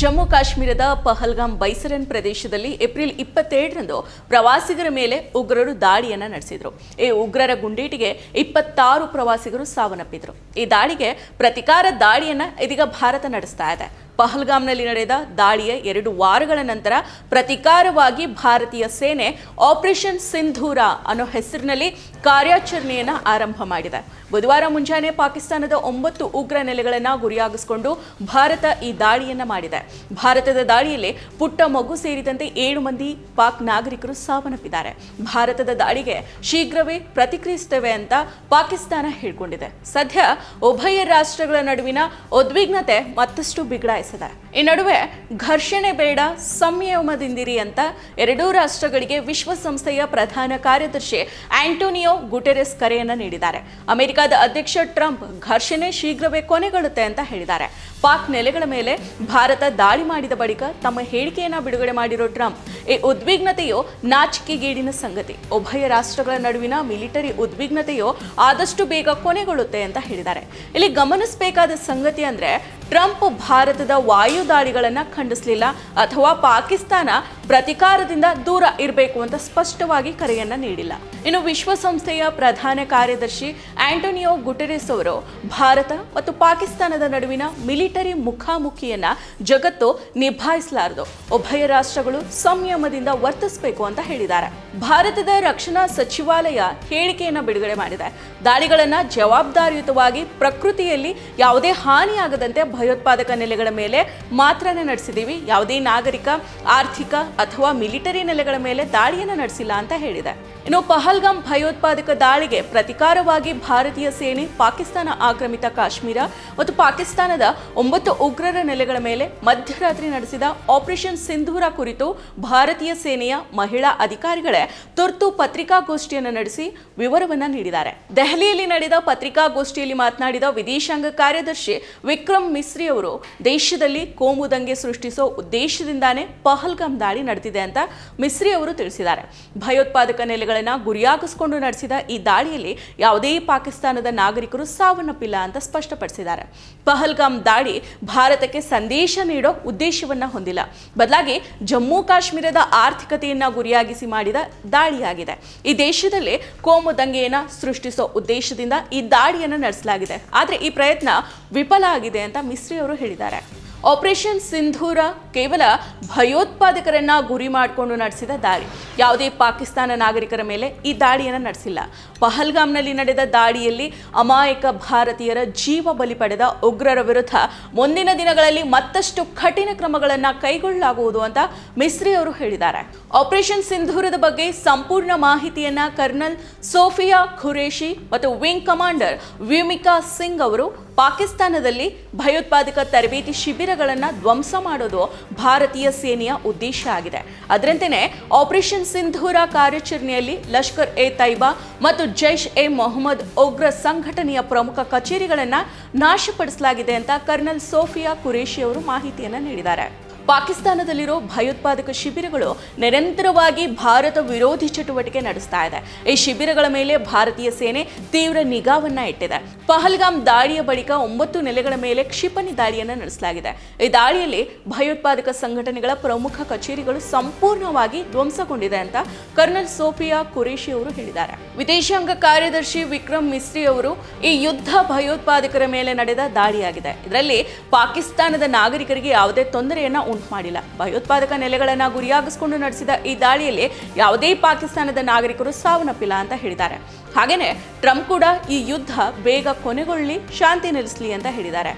ಜಮ್ಮು ಕಾಶ್ಮೀರದ ಪಹಲ್ಗಾಮ್ ಬೈಸರನ್ ಪ್ರದೇಶದಲ್ಲಿ ಏಪ್ರಿಲ್ ಇಪ್ಪತ್ತೆರಡರಂದು ಪ್ರವಾಸಿಗರ ಮೇಲೆ ಉಗ್ರರು ದಾಳಿಯನ್ನು ನಡೆಸಿದರು. ಈ ಉಗ್ರರ ಗುಂಡೇಟಿಗೆ ಇಪ್ಪತ್ತಾರು ಪ್ರವಾಸಿಗರು ಸಾವನ್ನಪ್ಪಿದ್ರು. ಈ ದಾಳಿಗೆ ಪ್ರತಿಕಾರ ದಾಳಿಯನ್ನು ಇದೀಗ ಭಾರತ ನಡೆಸ್ತಾ ಇದೆ. ಪಹಲ್ಗಾಮ್ನಲ್ಲಿ ನಡೆದ ದಾಳಿಯ ಎರಡು ವಾರಗಳ ನಂತರ ಪ್ರತಿಕಾರವಾಗಿ ಭಾರತೀಯ ಸೇನೆ ಆಪರೇಷನ್ ಸಿಂಧೂರ ಅನ್ನೋ ಹೆಸರಿನಲ್ಲಿ ಕಾರ್ಯಾಚರಣೆಯನ್ನು ಆರಂಭ ಮಾಡಿದೆ. ಬುಧವಾರ ಮುಂಜಾನೆ ಪಾಕಿಸ್ತಾನದ ಒಂಬತ್ತು ಉಗ್ರ ನೆಲೆಗಳನ್ನು ಗುರಿಯಾಗಿಸಿಕೊಂಡು ಭಾರತ ಈ ದಾಳಿಯನ್ನು ಮಾಡಿದೆ. ಭಾರತದ ದಾಳಿಯಲ್ಲಿ ಪುಟ್ಟ ಮಗು ಸೇರಿದಂತೆ ಏಳು ಮಂದಿ ಪಾಕ್ ನಾಗರಿಕರು ಸಾವನ್ನಪ್ಪಿದ್ದಾರೆ. ಭಾರತದ ದಾಳಿಗೆ ಶೀಘ್ರವೇ ಪ್ರತಿಕ್ರಿಯಿಸುತ್ತೇವೆ ಅಂತ ಪಾಕಿಸ್ತಾನ ಹೇಳಿಕೊಂಡಿದೆ. ಸದ್ಯ ಉಭಯ ರಾಷ್ಟ್ರಗಳ ನಡುವಿನ ಉದ್ವಿಗ್ನತೆ ಮತ್ತಷ್ಟು ಬಿಗಡಾಯಿಸಿದೆ. ಈ ನಡುವೆ ಘರ್ಷಣೆ ಬೇಡ, ಸಂಯಮದಿಂದಿರಿ ಅಂತ ಎರಡೂ ರಾಷ್ಟ್ರಗಳಿಗೆ ವಿಶ್ವಸಂಸ್ಥೆಯ ಪ್ರಧಾನ ಕಾರ್ಯದರ್ಶಿ ಆಂಟೋನಿಯೋ ಗುಟೆರೆಸ್ ಕರೆಯನ್ನು ನೀಡಿದ್ದಾರೆ. ಅಮೆರಿಕದ ಅಧ್ಯಕ್ಷ ಟ್ರಂಪ್ ಘರ್ಷಣೆ ಶೀಘ್ರವೇ ಕೊನೆಗೊಳ್ಳುತ್ತೆ ಅಂತ ಹೇಳಿದ್ದಾರೆ. ಪಾಕ್ ನೆಲೆಗಳ ಮೇಲೆ ಭಾರತ ದಾಳಿ ಮಾಡಿದ ಬಳಿಕ ತಮ್ಮ ಹೇಳಿಕೆಯನ್ನು ಬಿಡುಗಡೆ ಮಾಡಿರೋ ಟ್ರಂಪ್, ಈ ಉದ್ವಿಗ್ನತೆಯು ನಾಚಿಕೆಗೇಡಿನ ಸಂಗತಿ. ಉಭಯ ರಾಷ್ಟ್ರಗಳ ನಡುವಿನ ಮಿಲಿಟರಿ ಉದ್ವಿಗ್ನತೆಯು ಆದಷ್ಟು ಬೇಗ ಕೊನೆಗೊಳ್ಳುತ್ತೆ ಅಂತ ಹೇಳಿದ್ದಾರೆ. ಇಲ್ಲಿ ಗಮನಿಸಬೇಕಾದ ಸಂಗತಿ ಅಂದ್ರೆ ಟ್ರಂಪ್ ಭಾರತದ ವಾಯುದಾಳಿಗಳನ್ನು ಖಂಡಿಸಲಿಲ್ಲ ಅಥವಾ ಪಾಕಿಸ್ತಾನ ಪ್ರತಿಕಾರದಿಂದ ದೂರ ಇರಬೇಕು ಅಂತ ಸ್ಪಷ್ಟವಾಗಿ ಕರೆಯನ್ನ ನೀಡಿಲ್ಲ. ಇನ್ನು ವಿಶ್ವಸಂಸ್ಥೆಯ ಪ್ರಧಾನ ಕಾರ್ಯದರ್ಶಿ ಆಂಟೋನಿಯೋ ಗುಟೆರೆಸ್ ಅವರು ಭಾರತ ಮತ್ತು ಪಾಕಿಸ್ತಾನದ ನಡುವಿನ ಮಿಲಿಟರಿ ಮುಖಾಮುಖಿಯನ್ನ ಜಗತ್ತು ನಿಭಾಯಿಸಲಾರದು. ಉಭಯ ರಾಷ್ಟ್ರಗಳು ಸಂಯಮದಿಂದ ವರ್ತಿಸಬೇಕು ಅಂತ ಹೇಳಿದ್ದಾರೆ. ಭಾರತದ ರಕ್ಷಣಾ ಸಚಿವಾಲಯ ಹೇಳಿಕೆಯನ್ನ ಬಿಡುಗಡೆ ಮಾಡಿದೆ. ದಾಳಿಗಳನ್ನ ಜವಾಬ್ದಾರಿಯುತವಾಗಿ ಪ್ರಕೃತಿಯಲ್ಲಿ ಯಾವುದೇ ಹಾನಿಯಾಗದಂತೆ ಭಯೋತ್ಪಾದಕ ನೆಲೆಗಳ ಮೇಲೆ ಮಾತ್ರನೇ ನಡೆಸಿದ್ದೀವಿ ಯಾವುದೇ ನಾಗರಿಕ, ಆರ್ಥಿಕ ಅಥವಾ ಮಿಲಿಟರಿ ನೆಲೆಗಳ ಮೇಲೆ ದಾಳಿಯನ್ನು ನಡೆಸಿಲ್ಲ ಅಂತ ಹೇಳಿದೆ. ಇನ್ನು ಪಹಲ್ಗಾಮ್ ಭಯೋತ್ಪಾದಕ ದಾಳಿಗೆ ಪ್ರತಿಕಾರವಾಗಿ ಭಾರತೀಯ ಸೇನೆ ಪಾಕಿಸ್ತಾನ ಆಕ್ರಮಿತ ಕಾಶ್ಮೀರ ಮತ್ತು ಪಾಕಿಸ್ತಾನದ ಒಂಬತ್ತು ಉಗ್ರರ ನೆಲೆಗಳ ಮೇಲೆ ಮಧ್ಯರಾತ್ರಿ ನಡೆಸಿದ ಆಪರೇಷನ್ ಸಿಂಧೂರ ಕುರಿತು ಭಾರತೀಯ ಸೇನೆಯ ಮಹಿಳಾ ಅಧಿಕಾರಿಗಳೇ ತುರ್ತು ಪತ್ರಿಕಾಗೋಷ್ಠಿಯನ್ನು ನಡೆಸಿ ವಿವರವನ್ನ ನೀಡಿದ್ದಾರೆ. ದೆಹಲಿಯಲ್ಲಿ ನಡೆದ ಪತ್ರಿಕಾಗೋಷ್ಠಿಯಲ್ಲಿ ಮಾತನಾಡಿದ ವಿದೇಶಾಂಗ ಕಾರ್ಯದರ್ಶಿ ವಿಕ್ರಮ್ ಮಿಸ್ರಿ ಅವರು, ದೇಶದಲ್ಲಿ ಕೋಮು ದಂಗೆ ಸೃಷ್ಟಿಸೋ ಉದ್ದೇಶದಿಂದಾನೇ ಪಹಲ್ಗಾಮ್ ದಾಳಿ ನಡೆದಿದೆ ಅಂತ ಮಿಸ್ರಿ ಅವರು ತಿಳಿಸಿದ್ದಾರೆ. ಭಯೋತ್ಪಾದಕ ನೆಲೆಗಳನ್ನು ಗುರಿಯಾಗಿಸಿಕೊಂಡು ನಡೆಸಿದ ಈ ದಾಳಿಯಲ್ಲಿ ಯಾವುದೇ ಪಾಕಿಸ್ತಾನದ ನಾಗರಿಕರು ಸಾವನ್ನಪ್ಪಿಲ್ಲ ಅಂತ ಸ್ಪಷ್ಟಪಡಿಸಿದ್ದಾರೆ. ಪಹಲ್ಗಾಮ್ ದಾಳಿ ಭಾರತಕ್ಕೆ ಸಂದೇಶ ನೀಡೋ ಉದ್ದೇಶವನ್ನ ಹೊಂದಿಲ್ಲ. ಬದಲಾಗಿ ಜಮ್ಮು ಕಾಶ್ಮೀರದ ಆರ್ಥಿಕತೆಯನ್ನ ಗುರಿಯಾಗಿಸಿ ಮಾಡಿದ ದಾಳಿಯಾಗಿದೆ. ಈ ದೇಶದಲ್ಲಿ ಕೋಮು ದಂಗೆಯನ್ನ ಸೃಷ್ಟಿಸೋ ಉದ್ದೇಶದಿಂದ ಈ ದಾಳಿಯನ್ನು ನಡೆಸಲಾಗಿದೆ. ಆದರೆ ಈ ಪ್ರಯತ್ನ ವಿಫಲ ಆಗಿದೆ ಅಂತ ಮಿಸ್ರಿ ಅವರು ಹೇಳಿದ್ದಾರೆ. ಆಪರೇಷನ್ ಸಿಂಧೂರ ಕೇವಲ ಭಯೋತ್ಪಾದಕರನ್ನ ಗುರಿ ಮಾಡಿಕೊಂಡು ನಡೆಸಿದ ದಾಳಿ. ಯಾವುದೇ ಪಾಕಿಸ್ತಾನ ನಾಗರಿಕರ ಮೇಲೆ ಈ ದಾಳಿಯನ್ನು ನಡೆಸಿಲ್ಲ. ಪಹಲ್ಗಾಮ್ನಲ್ಲಿ ನಡೆದ ದಾಳಿಯಲ್ಲಿ ಅಮಾಯಕ ಭಾರತೀಯರ ಜೀವ ಬಲಿ ಪಡೆದ ಉಗ್ರರ ವಿರುದ್ಧ ಮುಂದಿನ ದಿನಗಳಲ್ಲಿ ಮತ್ತಷ್ಟು ಕಠಿಣ ಕ್ರಮಗಳನ್ನು ಕೈಗೊಳ್ಳಲಾಗುವುದು ಅಂತ ಮಿಸ್ರಿ ಅವರು ಹೇಳಿದ್ದಾರೆ. ಆಪರೇಷನ್ ಸಿಂಧೂರದ ಬಗ್ಗೆ ಸಂಪೂರ್ಣ ಮಾಹಿತಿಯನ್ನ ಕರ್ನಲ್ ಸೋಫಿಯಾ ಖುರೇಶಿ ಮತ್ತು ವಿಂಗ್ ಕಮಾಂಡರ್ ವ್ಯೂಮಿಕಾ ಸಿಂಗ್ ಅವರು ಪಾಕಿಸ್ತಾನದಲ್ಲಿ ಭಯೋತ್ಪಾದಕ ತರಬೇತಿ ಶಿಬಿರಗಳನ್ನು ಧ್ವಂಸ ಮಾಡೋದು ಭಾರತೀಯ ಸೇನೆಯ ಉದ್ದೇಶ ಆಗಿದೆ. ಅದರಂತೆಯೇ ಆಪರೇಷನ್ ಸಿಂಧೂರ ಕಾರ್ಯಾಚರಣೆಯಲ್ಲಿ ಲಷ್ಕರ್ ಎ ತೈಬಾ ಮತ್ತು ಜೈಷ್ ಎ ಮೊಹಮ್ಮದ್ ಉಗ್ರ ಸಂಘಟನೆಯ ಪ್ರಮುಖ ಕಚೇರಿಗಳನ್ನು ನಾಶಪಡಿಸಲಾಗಿದೆ ಅಂತ ಕರ್ನಲ್ ಸೋಫಿಯಾ ಕುರೇಶಿ ಅವರು ಮಾಹಿತಿಯನ್ನು ನೀಡಿದ್ದಾರೆ. ಪಾಕಿಸ್ತಾನದಲ್ಲಿರೋ ಭಯೋತ್ಪಾದಕ ಶಿಬಿರಗಳು ನಿರಂತರವಾಗಿ ಭಾರತ ವಿರೋಧಿ ಚಟುವಟಿಕೆ ನಡೆಸ್ತಾ ಇದೆ. ಈ ಶಿಬಿರಗಳ ಮೇಲೆ ಭಾರತೀಯ ಸೇನೆ ತೀವ್ರ ನಿಗಾವನ್ನ ಇಟ್ಟಿದೆ. ಪಹಲ್ಗಾಮ್ ದಾಳಿಯ ಬಳಿಕ ಒಂಬತ್ತು ನೆಲೆಗಳ ಮೇಲೆ ಕ್ಷಿಪಣಿ ದಾಳಿಯನ್ನು ನಡೆಸಲಾಗಿದೆ. ಈ ದಾಳಿಯಲ್ಲಿ ಭಯೋತ್ಪಾದಕ ಸಂಘಟನೆಗಳ ಪ್ರಮುಖ ಕಚೇರಿಗಳು ಸಂಪೂರ್ಣವಾಗಿ ಧ್ವಂಸಗೊಂಡಿದೆ ಅಂತ ಕರ್ನಲ್ ಸೋಫಿಯಾ ಕುರೇಶಿ ಅವರು ಹೇಳಿದ್ದಾರೆ. ವಿದೇಶಾಂಗ ಕಾರ್ಯದರ್ಶಿ ವಿಕ್ರಮ್ ಮಿಸ್ರಿ ಅವರು ಈ ಯುದ್ಧ ಭಯೋತ್ಪಾದಕರ ಮೇಲೆ ನಡೆದ ದಾಳಿಯಾಗಿದೆ. ಇದರಲ್ಲಿ ಪಾಕಿಸ್ತಾನದ ನಾಗರಿಕರಿಗೆ ಯಾವುದೇ ತೊಂದರೆಯನ್ನ ಉಂಟು ಮಾಡಿಲ್ಲ. ಭಯೋತ್ಪಾದಕ ನೆಲೆಗಳನ್ನು ಗುರಿಯಾಗಿಸಿಕೊಂಡು ನಡೆಸಿದ ಈ ದಾಳಿಯಲ್ಲಿ ಯಾವುದೇ ಪಾಕಿಸ್ತಾನದ ನಾಗರಿಕರು ಸಾವನ್ನಪ್ಪಿಲ್ಲ ಅಂತ ಹೇಳಿದ್ದಾರೆ. ಹಾಗೆಯೇ ಟ್ರಂಪ್ ಕೂಡ ಈ ಯುದ್ಧ ಬೇಗ ಕೊನೆಗೊಳ್ಳಿ, ಶಾಂತಿ ನೆಲೆಸಲಿ ಅಂತ ಹೇಳಿದ್ದಾರೆ.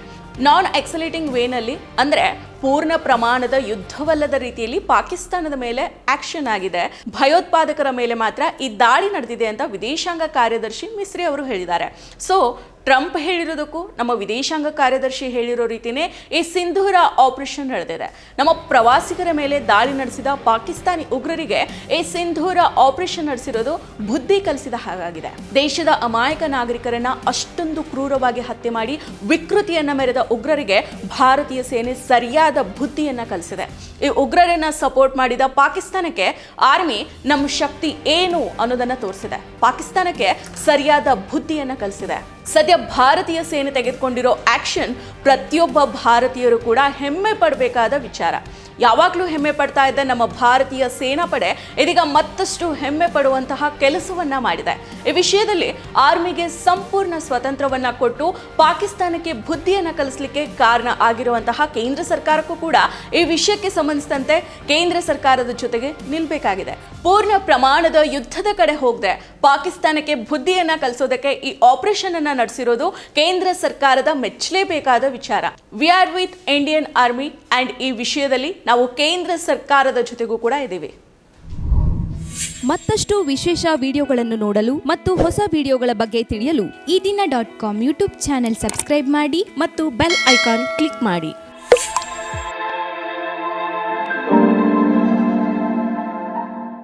ನಾನ್ ಎಕ್ಸಲೇಟಿಂಗ್ ವೇನಲ್ಲಿ ಅಂದ್ರೆ ಪೂರ್ಣ ಪ್ರಮಾಣದ ಯುದ್ಧವಲ್ಲದ ರೀತಿಯಲ್ಲಿ ಪಾಕಿಸ್ತಾನದ ಮೇಲೆ ಆಕ್ಷನ್ ಆಗಿದೆ. ಭಯೋತ್ಪಾದಕರ ಮೇಲೆ ಮಾತ್ರ ಈ ದಾಳಿ ನಡೆದಿದೆ ಅಂತ ವಿದೇಶಾಂಗ ಕಾರ್ಯದರ್ಶಿ ಮಿಸ್ರಿ ಅವರು ಹೇಳಿದ್ದಾರೆ. ಸೊ ಟ್ರಂಪ್ ಹೇಳಿರೋದಕ್ಕೂ, ನಮ್ಮ ವಿದೇಶಾಂಗ ಕಾರ್ಯದರ್ಶಿ ಹೇಳಿರೋ ರೀತಿನೇ ಈ ಸಿಂಧೂರ ಆಪರೇಷನ್ ನಡೆದಿದೆ. ನಮ್ಮ ಪ್ರವಾಸಿಗರ ಮೇಲೆ ದಾಳಿ ನಡೆಸಿದ ಪಾಕಿಸ್ತಾನಿ ಉಗ್ರರಿಗೆ ಈ ಸಿಂಧೂರ ಆಪರೇಷನ್ ನಡೆಸಿರೋದು ಬುದ್ಧಿ ಕಲಿಸಿದ ಹಾಗಾಗಿದೆ. ದೇಶದ ಅಮಾಯಕ ನಾಗರಿಕರನ್ನ ಅಷ್ಟೊಂದು ಕ್ರೂರವಾಗಿ ಹತ್ಯೆ ಮಾಡಿ ವಿಕೃತಿಯನ್ನ ಮೆರೆದ ಉಗ್ರರಿಗೆ ಭಾರತೀಯ ಸೇನೆ ಸರಿಯಾದ ಬುದ್ಧಿಯನ್ನ ಕಲಿಸಿದೆ. ಈ ಉಗ್ರರನ್ನ ಸಪೋರ್ಟ್ ಮಾಡಿದ ಪಾಕಿಸ್ತಾನಕ್ಕೆ ಆರ್ಮಿ ನಮ್ಮ ಶಕ್ತಿ ಏನು ಅನ್ನೋದನ್ನ ತೋರಿಸಿದೆ. ಪಾಕಿಸ್ತಾನಕ್ಕೆ ಸರಿಯಾದ ಬುದ್ಧಿಯನ್ನ ಕಲಿಸಿದೆ. ಸದ್ಯ ಭಾರತೀಯ ಸೇನೆ ತೆಗೆದುಕೊಂಡಿರೋ ಆಕ್ಷನ್ ಪ್ರತಿಯೊಬ್ಬ ಭಾರತೀಯರು ಕೂಡ ಹೆಮ್ಮೆ ಪಡಬೇಕಾದ ವಿಚಾರ. ಯಾವಾಗಲೂ ಹೆಮ್ಮೆ ಪಡ್ತಾ ಇದ್ದ ನಮ್ಮ ಭಾರತೀಯ ಸೇನಾಪಡೆ ಇದೀಗ ಮತ್ತಷ್ಟು ಹೆಮ್ಮೆ ಪಡುವಂತಹ ಕೆಲಸವನ್ನ ಮಾಡಿದೆ. ಈ ವಿಷಯದಲ್ಲಿ ಆರ್ಮಿಗೆ ಸಂಪೂರ್ಣ ಸ್ವತಂತ್ರವನ್ನ ಕೊಟ್ಟು ಪಾಕಿಸ್ತಾನಕ್ಕೆ ಬುದ್ಧಿಯನ್ನ ಕಲಿಸಲಿಕ್ಕೆ ಕಾರಣ ಆಗಿರುವಂತಹ ಕೇಂದ್ರ ಸರ್ಕಾರಕ್ಕೂ ಕೂಡ ಈ ವಿಷಯಕ್ಕೆ ಸಂಬಂಧಿಸಿದಂತೆ ಕೇಂದ್ರ ಸರ್ಕಾರದ ಜೊತೆಗೆ ನಿಲ್ಬೇಕಾಗಿದೆ. ಪೂರ್ಣ ಪ್ರಮಾಣದ ಯುದ್ಧದ ಕಡೆ ಹೋಗದೆ ಪಾಕಿಸ್ತಾನಕ್ಕೆ ಬುದ್ಧಿಯನ್ನ ಕಲಿಸೋದಕ್ಕೆ ಈ ಆಪರೇಷನ್ ಅನ್ನ ನಡೆಸಿರೋದು ಕೇಂದ್ರ ಸರ್ಕಾರದ ಮೆಚ್ಚಲೇಬೇಕಾದ ವಿಚಾರ. We are with Indian army and ಈ ವಿಷಯದಲ್ಲಿ ನಾವು ಕೇಂದ್ರ ಸರ್ಕಾರದ ಜೊತೆಗೂ ಕೂಡ ಇದ್ದೀವಿ. ಮತ್ತಷ್ಟು ವಿಶೇಷ ವಿಡಿಯೋಗಳನ್ನು ನೋಡಲು ಮತ್ತು ಹೊಸ ವಿಡಿಯೋಗಳ ಬಗ್ಗೆ ತಿಳಿಯಲು ಈ ದಿನ dot com YouTube channel subscribe ಮಾಡಿ ಮತ್ತು ಬೆಲ್ ಐಕಾನ್ ಕ್ಲಿಕ್ ಮಾಡಿ.